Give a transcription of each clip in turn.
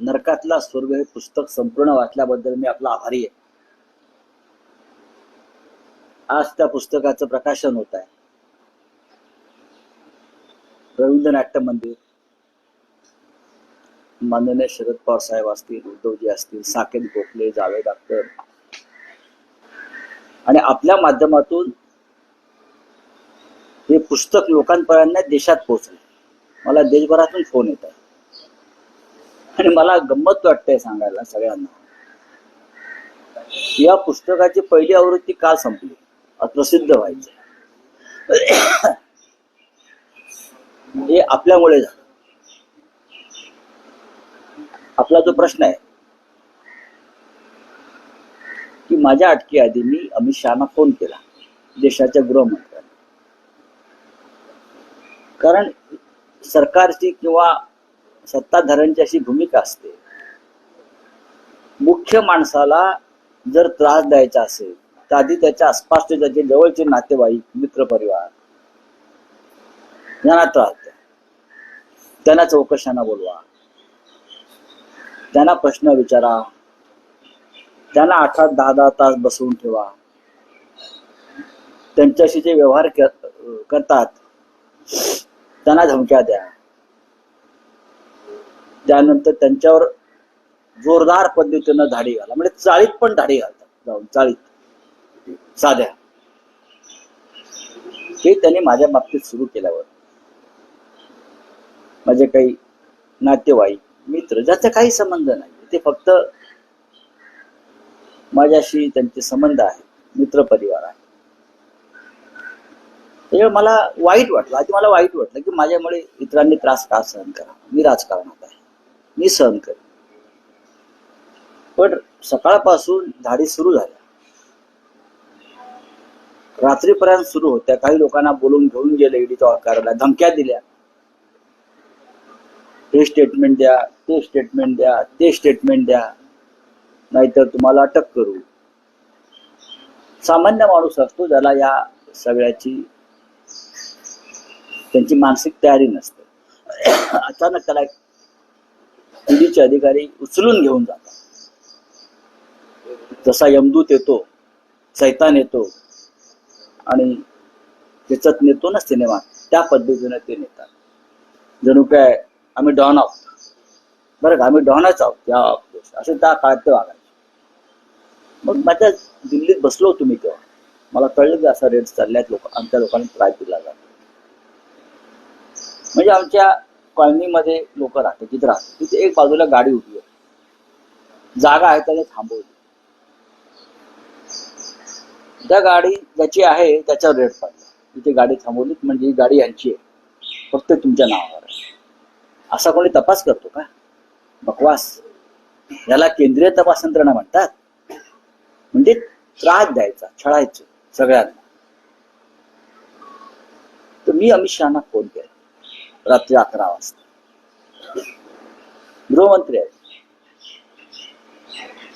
नरकातला स्वर्ग हे पुस्तक संपूर्ण वाचल्याबद्दल मी आपला आभारी आहे. आज त्या पुस्तकाचं प्रकाशन होत आहे. रवींद्र नाट्य मंदिर. माननीय शरद पवार साहेब असतील उद्धवजी असतील साकेत गोखले जावेद अख्तर. आणि आपल्या माध्यमातून हे पुस्तक लोकांपर्यंत देशात पोहोचले. मला देशभरातून फोन येत आहे. आणि मला गंमत वाटतंय सांगायला सगळ्यांना. या पुस्तकाची पहिली आवृत्ती का संपली? आज प्रसिद्ध व्हायचं. हे आपल्यामुळे झालं. आपला जो प्रश्न आहे की माझ्या अटकेआधी मी अमित शहाना फोन केला देशाच्या गृहमंत्र्यांना कारण सरकारची किंवा सत्ताधाऱ्यांची अशी भूमिका असते. मुख्य माणसाला जर त्रास द्यायचा असेल तर आधी त्याच्या आसपासचे त्याचे जवळचे नातेवाईक मित्रपरिवार यांना त्रास द्या. त्यांना चौकशांना बोलवा. त्यांना प्रश्न विचारा. त्यांना आठ आठ दहा दहा तास बसवून ठेवा. त्यांच्याशी जे व्यवहार करतात त्यांना धमक्या द्या. त्यानंतर त्यांच्यावर जोरदार पद्धतीनं धाडी घाला. म्हणजे चाळीत पण धाडी घालतात. जाऊन चाळीत. साध्या. हे त्यांनी माझ्या बाबतीत सुरू केल्यावर. माझे काही नातेवाईक मित्र ज्याचा काही संबंध नाही. ते फक्त माझ्याशी त्यांचे संबंध आहेत. मित्र परिवार आहे. त्याच्यामुळे मला वाईट वाटलं. आधी मला वाईट वाटलं की माझ्यामुळे इतरांनी त्रास का सहन करा? मी राजकारणात आहे. मी सहन करेन. पण सकाळपासून धाडी सुरू झाल्या. रात्रीपर्यंत सुरू होत्या. काही लोकांना बोलून घेऊन गेले ईडीच्या कार्यालयात धमक्या दिल्या. हे स्टेटमेंट द्या ते स्टेटमेंट द्या ते स्टेटमेंट द्या. नाहीतर तुम्हाला अटक करू. सामान्य माणूस असतो ज्याला या सगळ्याची त्यांची मानसिक तयारी नसते. अचानक त्याला ईडीचे अधिकारी उचलून घेऊन जातात. जसा यमदूत येतो सैतान येतो आणि त्याच्यात नेतो ना सिनेमा त्या पद्धतीने ते नेतात. जणू काय आम्ही डॉन आहोत. बरं का आम्ही डॉनच आहोत. त्या असे त्या काळात ते वागायचे. मग माझ्या दिल्लीत बसलो होतो मी तेव्हा. मला कळलं की असा रेट चालल्यात लोक आमच्या लोकांनी त्रास दिला जातो. म्हणजे आमच्या कॉलनीमध्ये लोक राहतात तिथे राहतात. तिथे एक बाजूला गाडी उभी आहे. जागा आहे त्याने थांबवली. त्या गाडी ज्याची आहे त्याच्यावर रेट पडला तिथे गाडी थांबवली म्हणजे ही गाडी यांची आहे. फक्त तुमच्या नावावर आहे. असा कोणी तपास करतो का? बकवास. याला केंद्रीय तपास यंत्रणा म्हणतात. म्हणजे त्रास द्यायचा छळायचं सगळ्यांना. तर मी अमित शहाना फोन केला. रात्री अकरा वाजता. गृहमंत्री आहेत.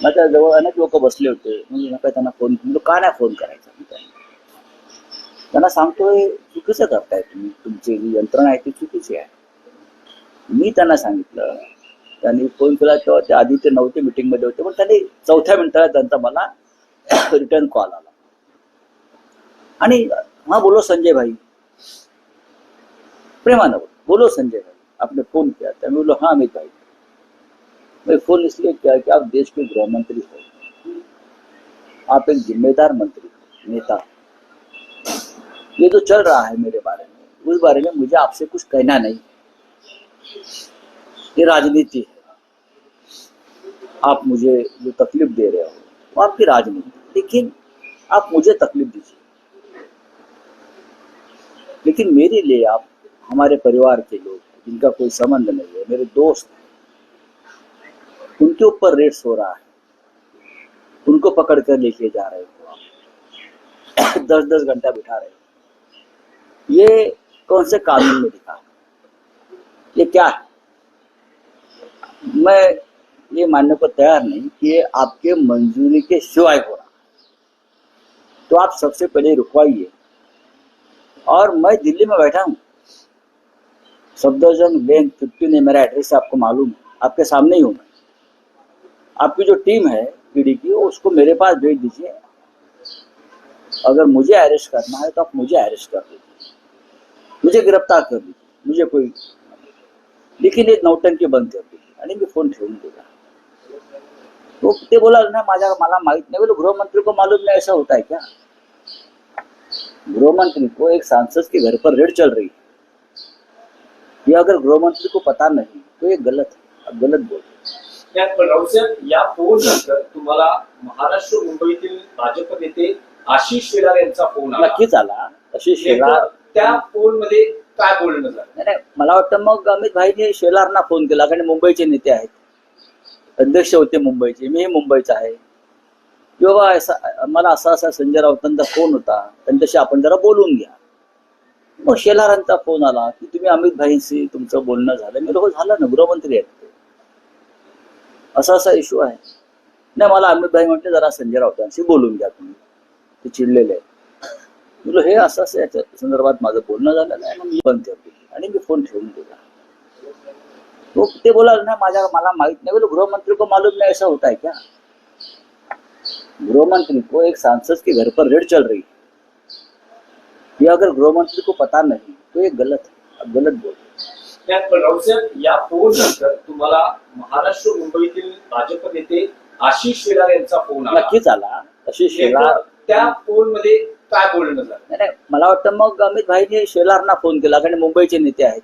माझ्या जवळ अनेक लोक बसले होते. म्हणजे नका त्यांना फोन म्हणजे का नाही फोन करायचा? मी त्यांना त्यांना सांगतोय चुकीचं करताय तुम्ही. तुमची जी यंत्रणा आहे ती चुकीची आहे. मी त्यांना सांगितलं. त्यांनी फोन केला तेव्हा ते आधी ते नव्हते मीटिंगमध्ये मध्ये होते. पण त्यांनी चौथ्या मिनिटाला त्यांचा मला रिटर्न कॉल आला. आणि हा बोलो संजय भाई. प्रेमानं बोल बोलो संजय भाई, आपने फ़ोन किया था। मैं बोलो हाँ अमित भाई। मैं फ़ोन इसलिए किया कि आप देश के गृह मंत्री हो। आप एक जिम्मेदार मंत्री, नेता। ये जो चल रहा है मेरे बारे में, उस बारे में मुझे आपसे कुछ कहना नहीं ये राजनीति है। आप मुझे जो तकलीफ़ दे रहे हो, वो आपकी राजनीति लेकिन आप मुझे तकलीफ़ दीजिए। लेकिन मेरे लिए आप हमारे परिवार के लोग जिनका कोई संबंध नहीं है, मेरे दोस्त उनके ऊपर रेट्स हो रहा है। उनको पकड़ कर लेके जा रहे हो आप। दस दस घंटा बिठा रहे हो। ये कौन से कानून में लिखा ये क्या है? मैं ये मानने को तैयार नहीं कि ये आपके मंजूरी के सिवाय हो रहा तो आप सबसे पहले रुकवाइए। और मैं दिल्ली में बैठा हूँ। सफदरजंग है मेरा एड्रेस आपको मालूम है, आपके सामने ही हूँ आपकी जो टीम है पीडी की उसको मेरे पास भेज दीजिए। अगर मुझे अरेस्ट करना है तो आप मुझे अरेस्ट कर दीजिए। मुझे गिरफ़्तार कर दीजिए। मुझे कोई लेकिन एक नौटंकी बंद कर दीजिए। आणि मी फ़ोन ठेवून दिला तो ते बोला, ना, माझ्या मला माहित नाही. बोले, गृहमंत्री को मालूम नहीं, ऐसा होता है क्या? गृहमंत्री को एक सांसद के घर पर रेड चल रही है। ये अगर गृहमंत्री को पता नहीं तो ये गलत है आप गलत बोल या फोन नंतर तुम्हाला महाराष्ट्र मुंबईतील भाजप नेते आशिष शेलार यांचा फोन आला. नक्कीच आला तशी शेलार त्या फोनमध्ये काय बोलणं झालं? नाही मला वाटतं मग अमित भाईने शेलारना फोन केला कारण मुंबईचे नेते आहेत. अध्यक्ष होते मुंबईचे मी मुंबईचा आहे. की बाबा असा मला असा असा संजय राऊतांचा फोन होता त्यांच्याशी आपण जरा बोलून घ्या. मग शेलारांचा फोन आला की तुम्ही अमित भाईंशी तुमचं बोलणं झालं. मी हो झालं ना गृहमंत्री आहेत असा असा इश्यू आहे. नाही मला अमित भाई म्हटले जरा संजय राऊतांशी बोलून घ्या तुम्ही. ते चिडलेले आहेत. हे असं असं याच्या संदर्भात माझं बोलणं झालेलं आहे मी बंद ठेवली. आणि मी फोन ठेवून दिला. तो ते बोला ना माझ्या मला माहीत नाही. बोले गृहमंत्री को मालूम नाही ऐसा होता है क्या? गृहमंत्री को एक सांसद के घर पर रेड चल रही है। ये अगर गृहमंत्री को पता नहीं तो ये गलत है गलत बोल या फोन नंतर तुम्हाला महाराष्ट्र मुंबईतील भाजप नेते आशिष शेलार यांचा फोन नक्कीच आला. तशी शेलार त्या फोनमध्ये काय बोलणं झालं? नाही मला वाटतं मग अमित भाईने शेलारना फोन केला कारण मुंबईचे नेते आहेत.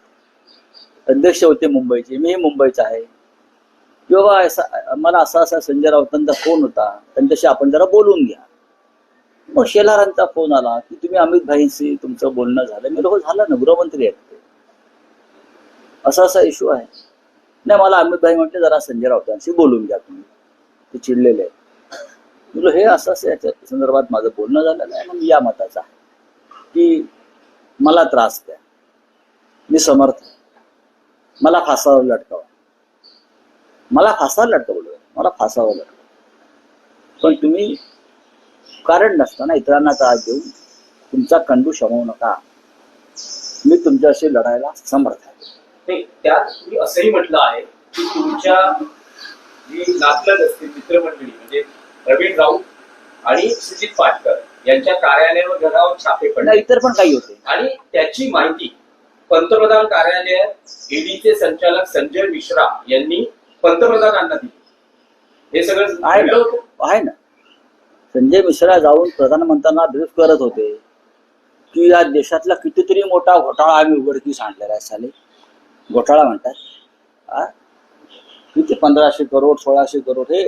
अध्यक्ष होते मुंबईचे मी मुंबईचा आहे. की बाबा असा मला असा असा संजय राऊतांचा फोन होता. त्यांच्याशी आपण जरा बोलून घ्या. मग शेलारांचा फोन आला की तुम्ही अमित भाईंशी तुमचं बोलणं झालं. मी हो झालं ना गृहमंत्री आहेत असा असा इश्यू आहे. नाही मला अमित भाई म्हटले जरा संजय राऊतांशी बोलून घ्या तुम्ही. ते चिडलेले आहेत. म्हणलं हे असं असं याच्या संदर्भात माझं बोलणं झालेलं आहे मग या मताचा आहे. की मला त्रास द्या. मी समर्थ मला फासावर लटकावा. मला फासावर लटकवलं मला फासावर लटकाव पण तुम्ही कारण नसताना इतरांना त्रास देऊन तुमचा कंडू शमवू नका. मी तुमच्याशी लढायला समर्थ आहे. त्यात तुम्ही असंही म्हटलं आहे की तुमच्या जी नातलग असते मित्रमंडळी म्हणजे प्रवीण राऊत आणि सुजित पाटकर यांच्या कार्यालयावर घरावर छापे पडले. इतर पण काही होते. आणि त्याची माहिती पंतप्रधान कार्यालयात ईडीचे संचालक संजय मिश्रा यांनी पंतप्रधानांना दिली. हे सगळं ना आहे ना. संजय मिश्रा जाऊन प्रधानमंत्र्यांना ब्रीफ करत होते की या देशातला कितीतरी मोठा घोटाळा आम्ही उघडकीस आणलेला आहे साले. घोटाळा म्हणतात? किती? पंधराशे करोड सोळाशे करोड हे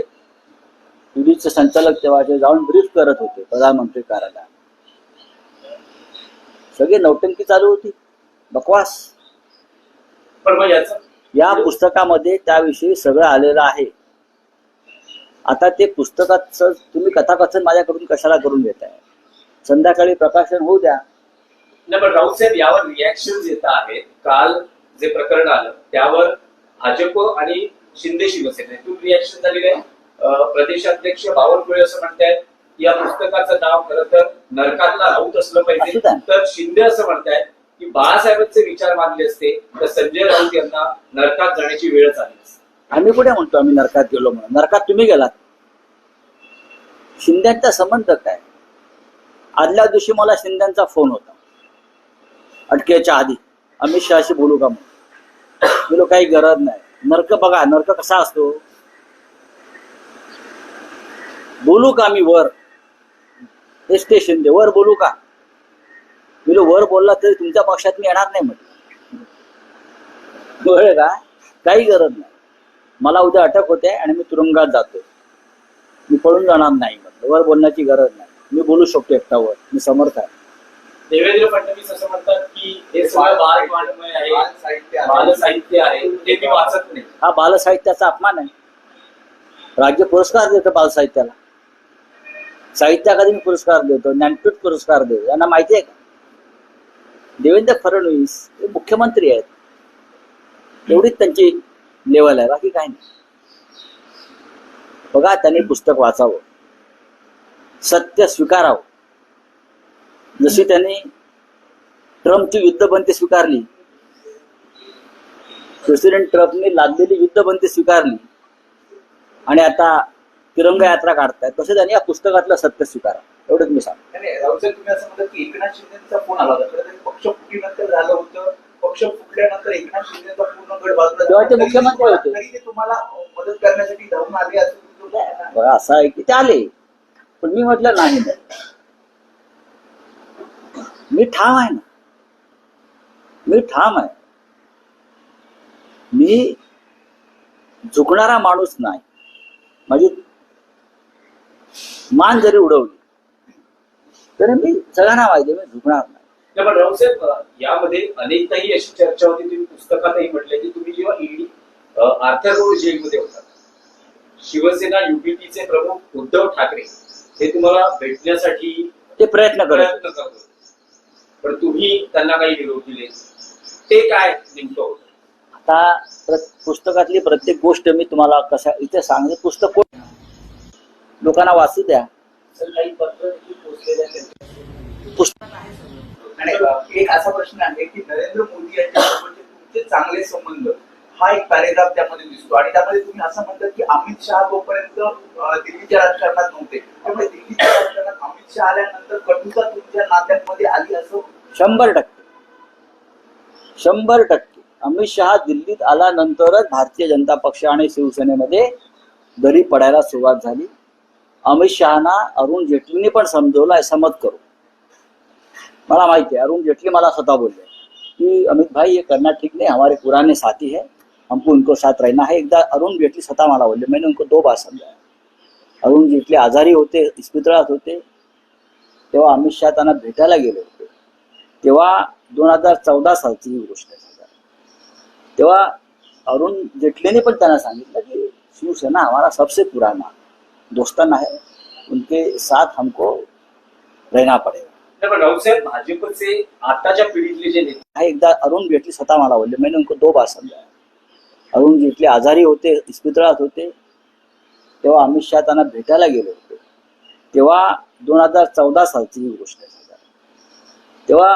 ईडीचे संचालक तेव्हाचे जाऊन ब्रीफ करत होते प्रधानमंत्री कार्यालयात. सगळी नौटंकी चालू होती. बकवास. या पुस्तकामध्ये त्याविषयी सगळं आलेलं आहे. आता ते पुस्तकाचं तुम्ही कथाकथन माझ्याकडून कशाला करून घेताय संध्याकाळी प्रकाशन होऊ द्या नाही पण राऊत साहेब यावर रिॲक्शन येत आहेत काल जे प्रकरण आलं त्यावर भाजप आणि शिंदे शिवसेनेतून रिॲक्शन झालेली प्रदेशाध्यक्ष बावनकुळे असं म्हणतायत या पुस्तकाचं नाव खरं तर नरकातला राऊत असलं पाहिजे. तर शिंदे असं म्हणतायत की बाळासाहेबांचे विचार मानले असते तर संजय राऊत यांना नरकात जाण्याची वेळच आली असती. आम्ही कुठे म्हणतो आम्ही नरकात गेलो म्हणून? नरकात तुम्ही गेलात. शिंद्यांचा संबंध काय? आदल्या दिवशी मला शिंद्यांचा फोन होता. अटकेच्या आधी. अमित शहाशी बोलू का म्हणून? बोलो काही गरज नाही. नरक बघा नरक कसा असतो? बोलू का मी वर? हे स्टेशन दे वर बोलू का? मी वर बोलला तरी तुमच्या पक्षात मी येणार नाही म्हटलं. का? काही गरज नाही. मला उद्या अटक होते आणि मी तुरुंगात जातो मी पळून जाणार नाही. म्हटलं वर बोलण्याची गरज नाही. मी बोलू शकतो एकटावर. मी समर्थ आहे. देवेंद्र फडणवीस असं म्हणतात की हे सगळं बाल वाङ्मय आहे. बाल साहित्य आहे. ते मी वाचत नाही. हा बालसाहित्याचा अपमान आहे. राज्य पुरस्कार देतो बालसाहित्याला. साहित्य अकादमी पुरस्कार देतो. ज्ञानपीठ पुरस्कार देतो. यांना माहिती आहे का? देवेंद्र फडणवीस हे मुख्यमंत्री आहेत. एवढीच त्यांची लेवल आहे. बाकी काय नाही. बघा त्यांनी पुस्तक वाचावं. सत्य स्वीकारावं. जशी त्यांनी ट्रम्पची युद्धबंदी स्वीकारली प्रेसिडेंट ट्रम्पने लादलेली युद्धबंदी स्वीकारली. आणि आता तिरंगा यात्रा काढतायत. तसे त्यांनी या पुस्तकातलं सत्य स्वीकारा एवढंच मी सांग पक्ष फुटल्यानंतर एकनाथ शिंदेचा पूर्ण गड बाजूला तेव्हा ते तरी मुख्यमंत्री तुम्हाला- होते. तरी ते तुम्हाला मदत करण्यासाठी धावून आले असं. बघा असं आहे की ते आले पण मी म्हटलं नाही नाही. मी ठाम आहे ना मी ठाम आहे मी झुकणारा माणूस नाही माझी मान जरी उडवली तरी मी सगळ्यांना माहिती आहे, मी झुकणार नाही पण रावसाहेब यामध्ये अनेकदाही अशी चर्चा होती तुम्ही पुस्तकातही म्हटले की तुम्ही जेव्हा ईडी आर्थर रोड जेलमध्ये होता शिवसेना युपीटीचे प्रमुख उद्धव ठाकरे हे तुम्हाला भेटण्यासाठी ते प्रयत्न करत होते. पण तुम्ही त्यांना काही निरोप दिले. ते काय नेमकं होतं? आता पुस्तकातली प्रत्येक गोष्ट मी तुम्हाला कशा इथे सांगते पुस्तक लोकांना वाचू द्या. पुस्तक आणि एक असा प्रश्न आहे की नरेंद्र मोदी यांच्यासोबतचे तुमचे चांगले संबंध हा एक पॅरेग्राफ त्यामध्ये दिसतो. आणि त्यामध्ये तुम्ही असं म्हणतात की अमित शहा तोपर्यंत दिल्लीच्या राजकारणात नव्हते. त्यामुळे दिल्लीच्या राजकारणात अमित शहा आल्यानंतर कटुता तुमच्या नात्यांमध्ये आली असं? शंभर टक्के. शंभर टक्के. अमित शहा दिल्लीत आल्यानंतरच भारतीय जनता पक्ष आणि शिवसेनेमध्ये दरी पडायला सुरुवात झाली. अमित शहाना अरुण जेटलीने पण समजवलं आहे समज करू मला माहिती है अरुण जेटली मला स्वतः बोलले कि अमित भाई ये करना ठीक नहीं हमारे पुराने साथी है हमको उनको साथ रहना है। एकदा अरुण जेटली स्वतः मला बोलले मैंने उनको दो बार समझाया। अरुण जेटली आजारी होते इस्पितळात होते तेव्हा अमित शहा त्यांना भेटायला गेले होते। तेव्हा दोन हजार चौदा सालची ही गोष्ट आहे. तेव्हा अरुण जेटलीने पण त्यांना सांगितलं की शिवसेना हमारा सबसे पुराना दोस्ताना है उनके साथ हमको रहना पड़ेगा। भाजपचे आताच्या पिढीतले जे नेते एकदा अरुण जेटली स्वतः मला बोलले मैंने उनको दो बार अरुण जेटली आजारी होते इस्पितळात होते. तेव्हा अमित शहा त्यांना भेटायला गेले होते. तेव्हा दोन हजार चौदा सालची ही गोष्ट आहे. तेव्हा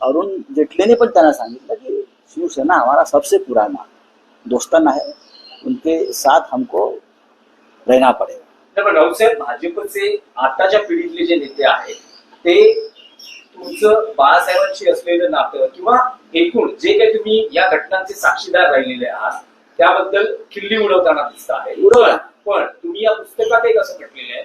अरुण जेटलीने पण त्यांना सांगितलं की शिवसेना हमारा सबसे पुराना दोस्ताना है उनके साथ हमको रहना पड़ेगा. नाही, पण रावसाहेब भाजपचे आताच्या पिढीतले जे नेते आहेत ते तुमचं बाळासाहेबांशी असलेलं नातं किंवा एकूण जे काही तुम्ही या घटनांचे साक्षीदार राहिलेले आहात त्याबद्दल खिल्ली उडवताना दिसत आहे. उडवला. पण तुम्ही या पुस्तकात एक असं म्हटलेलं आहे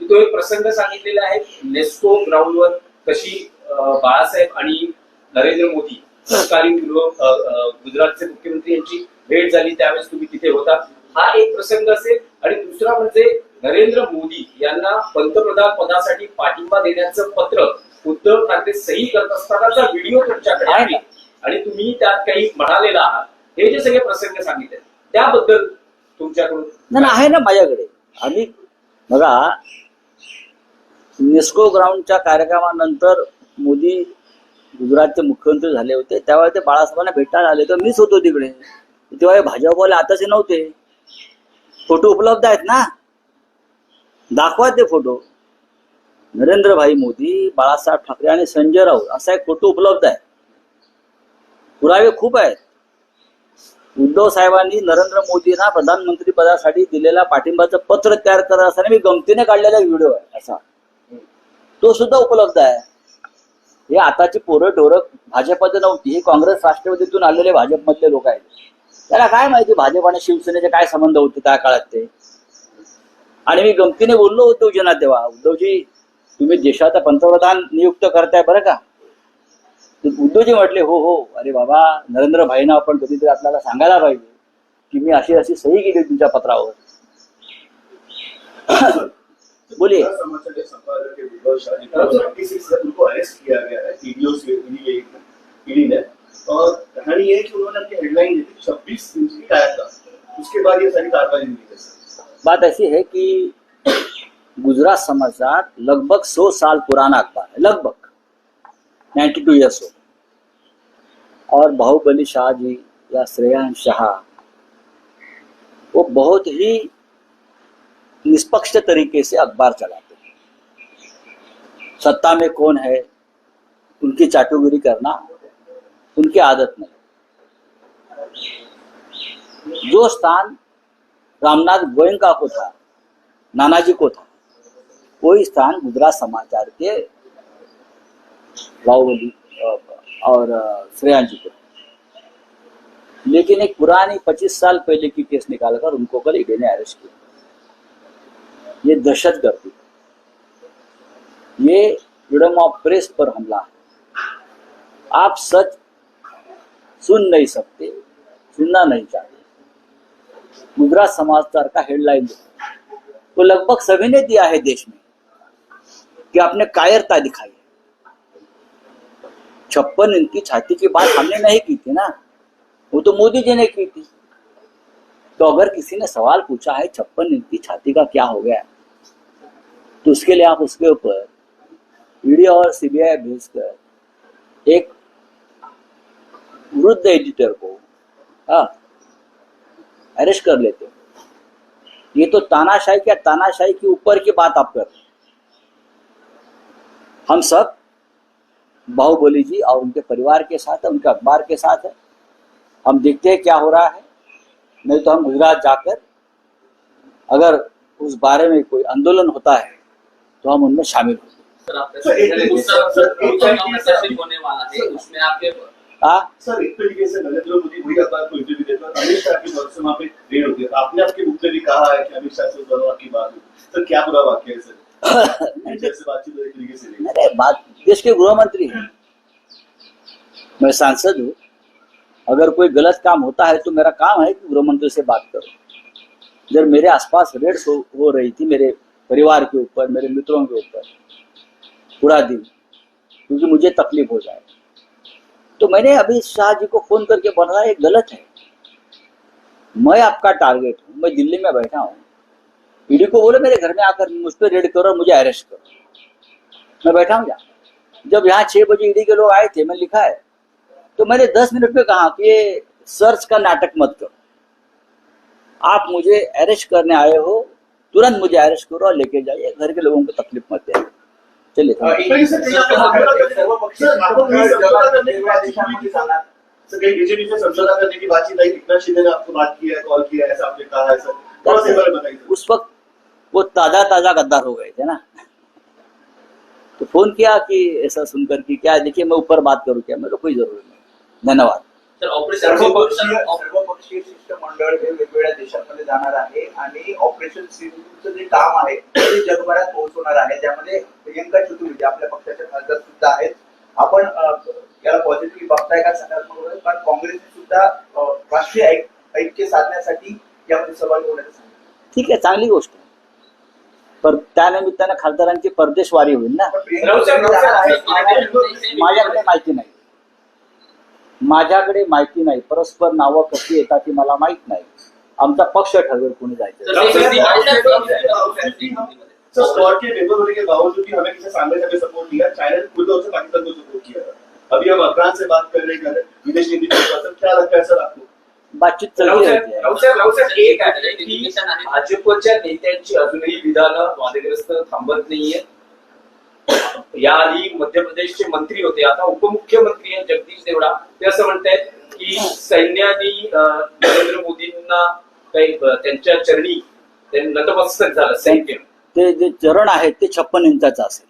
की तो एक प्रसंग सांगितलेला आहे नेस्को ग्राउंडवर कशी बाळासाहेब आणि नरेंद्र मोदी तत्कालीन गुजरातचे मुख्यमंत्री यांची भेट झाली त्यावेळेस तुम्ही तिथे होता. हा एक प्रसंग असेल. आणि दुसरा म्हणजे नरेंद्र मोदी यांना पंतप्रधान पदासाठी पाठिंबा देण्याचं पत्र उद्धव ठाकरे सही करत असतानाचा व्हिडिओ तुमच्याकडे आहे. आणि तुम्ही त्यात काही म्हणालेला आहात. हे जे सगळे प्रसंग सांगितले त्याबद्दल तुमच्याकडून नाही आहे ना माझ्याकडे. आम्ही बघा नेस्को ग्राउंडच्या कार्यक्रमानंतर मोदी गुजरातचे मुख्यमंत्री झाले होते. त्यावेळी ते बाळासाहेबांना भेटायला आले तर मीच होतो तिकडे. तेव्हा भाजपवाले आताचे नव्हते. फोटो उपलब्ध आहेत ना? दाखवा ते फोटो. नरेंद्रभाई मोदी बाळासाहेब ठाकरे आणि संजय राऊत असा एक फोटो उपलब्ध आहे. पुरावे खूप आहेत. उद्धव साहेबांनी नरेंद्र मोदींना प्रधानमंत्री पदासाठी दिलेल्या पाठिंबाचं पत्र तयार करत असताना मी गमतीने काढलेला व्हिडिओ आहे असा. तो सुद्धा उपलब्ध आहे. हे आताची पोरं ढोरं भाजपमध्ये नव्हती हे काँग्रेस राष्ट्रवादीतून आलेले भाजपमधले लोक आहेत. त्याला काय माहिती भाजप आणि शिवसेनेचे काय संबंध होते त्या काळात ते? आणि मी गमतीने बोललो होतो तेव्हा. उद्धवजी तुम्ही देशाचा पंतप्रधान नियुक्त करताय बरं का? उद्धवजी म्हटले हो हो अरे बाबा नरेंद्र भाईना आपण कधीतरी आपल्याला सांगायला पाहिजे की मी अशी अशी सही केली तुमच्या पत्रावर. बोलिए समाचार के संपादक के विभव शाह जी को 26 से उनको अरेस्ट किया गया है टीडीओ से ईडी ईडी ने और कहानी है कि उन्होंने अपनी हेडलाइन दी थी 26 इंच की टायर का उसके बाद ये सारी कार्रवाई हुई सर बात ऐसी है कि गुजरात समाचार लगभग सौ साल पुराना अखबार है, लगभग। 92 टू ईयर्स हो और बाहुबली शाह जी या श्रेयांश शाह, वो बहुत ही निष्पक्ष तरीके से अखबार चलाते हैं। सत्ता में कौन है, उनकी चाटुगिरी करना उनकी आदत नहीं। जो स्थान रामनाथ गोयंका को था, नानाजी को था कोई स्थान गुजरात समाचार के बाहुबली और जी को। लेकिन एक पुरानी पच्चीस साल पहले की केस निकालकर उनको कल ईडी ने अरेस्ट किया। ये दहशत गर्दी ये फ्रीडम ऑफ़ प्रेस पर हमला है। आप सच सुन नहीं सकते, सुनना नहीं चाहते। गुजरात समाचार का हेडलाइन तो लगभग सभी ने दिया है देश में। कि आपने कायरता दिखाई है। छप्पन इनकी छाती की बात हमने नहीं की थी ना। वो तो मोदी जी ने की थी। तो अगर किसी ने सवाल पूछा है, छप्पन इंच की छाती का क्या हो गया तो उसके लिए आप उसके ऊपर ईडी और सीबीआई भेजकर एक वृद्ध एडिटर को हाँ अरेस्ट कर लेते हो। ये तो तानाशाही क्या तानाशाही के ऊपर की बात आप कर रहे हैं। हम सब बाहुबली जी और उनके परिवार के साथ है उनके अखबार के साथ है। हम देखते हैं क्या हो रहा है। नहीं तो हम गुजरात जाकर अगर उस बारे में कोई आंदोलन होता है तो हम उनमें शामिल होते सर आपने एक है हाँ? तरीके से नरेंद्र मोदी वही अखबार को इंटरव्यू देता है अमित शाह की तरफ़ से पे रेड होती है। आपने आपके मुख में भी कहा है कि अमित शाह से आपकी बात हुई। सर क्या बुरा वाक्य है सर? अरे बात देश के गृह मंत्री हैं। मैं सांसद हूँ। अगर कोई गलत काम होता है तो मेरा काम है कि गृह मंत्री से बात करो। जब मेरे आसपास रेड्स हो, हो रही थी मेरे परिवार के ऊपर मेरे मित्रों के ऊपर पूरा दिन क्योंकि मुझे तकलीफ़ हो जाए। तो मैंने अमित शाह जी को फ़ोन करके बोला ये गलत है। मैं आपका टारगेट हूँ। मैं दिल्ली में बैठा हूँ। ईडी को बोले मेरे घर में आकर मुझ पर रेड करो और मुझे अरेस्ट करो मैं बैठा हूँ यहाँ जब यहाँ छह बजे ईडी के लोग आए थे मैं लिखा है तो मैंने दस मिनट में कहा कि ये सर्च का नाटक मत करो आप मुझे अरेस्ट करने आए हो तुरंत मुझे अरेस्ट करो और लेके जाइए घर के लोगों को तकलीफ मत दे चलिए अ, थैंक यू। एक- सर, सर, सर, सर्वपक्षीय सर, आपण ही शिष्टमंडळ समझौता जगात करने की वेगवेगळ्या बातचीत देशांमध्ये हुई थी। जाणार सर कहीं बीजेपी से समझौता करने की बातचीत आई कितना शिंदे ने आपको बात किया है कॉल किया है ऐसा आपने कहा है सर थोड़ा सा इस बारे में बताइए सर। उस वक्त वो ताजा ताजा गद्दार हो गए थे ना। तो फोन किया कि ऐसा सुनकर कि क्या देखिए मैं ऊपर बात करूं क्या? मेरे को कोई जरूरत नहीं। धन्यवाद। सर्वपक्षीय शिष्टमंडळ हे वेगवेगळ्या देशांमध्ये जाणार आहे आणि ऑपरेशन सिंधूचं जे काम आहे ते जगभरात पोहोचवणार आहे. त्यामध्ये प्रियंका चतुर्वेदी आपल्या पक्षाच्या खासदार सुद्धा आहेत आपण याला पॉझिटिव्ह बघताय का सकारात्मक बघताय? कारण काँग्रेसने सुद्धा राष्ट्रीय ऐक- ऐक्य साधण्यासाठी यामध्ये सहभागी होण्याचं सांगितलं. ठीक आहे चांगली गोष्ट पण त्यानिमित्तानं खासदारांची परदेशवारी होईल ना? माझ्याकडे माहिती नाही. माझ्याकडे माहिती नाही. परस्पर नावं कशी येतात ती मला माहीत नाही. आमचा पक्ष ठरवेल कोणी जायचं. सर, स्क्वाड के मेंबर होने के बावजूद भी हमें किसी सामने से हमें सपोर्ट दिया चाइना ने खुद तौर से पाकिस्तान को सपोर्ट किया था अभी हम अफगान से बात कर रहे हैं विदेश नीति क्या लगता है सर आपको? बातचीत आहे. की भाजपच्या नेत्यांची अजूनही विधानं वादग्रस्त थांबत नाहीये. याआधी मध्य प्रदेशचे मंत्री होते. आता उपमुख्यमंत्री आहेत जगदीश देवडा. ते असं म्हणतायत की सैन्याने नरेंद्र मोदींना काही त्यांच्या चरणी ते नतमस्तक झालं सैन्य. ते जे चरण आहेत ते छप्पन इंचाचं असेल.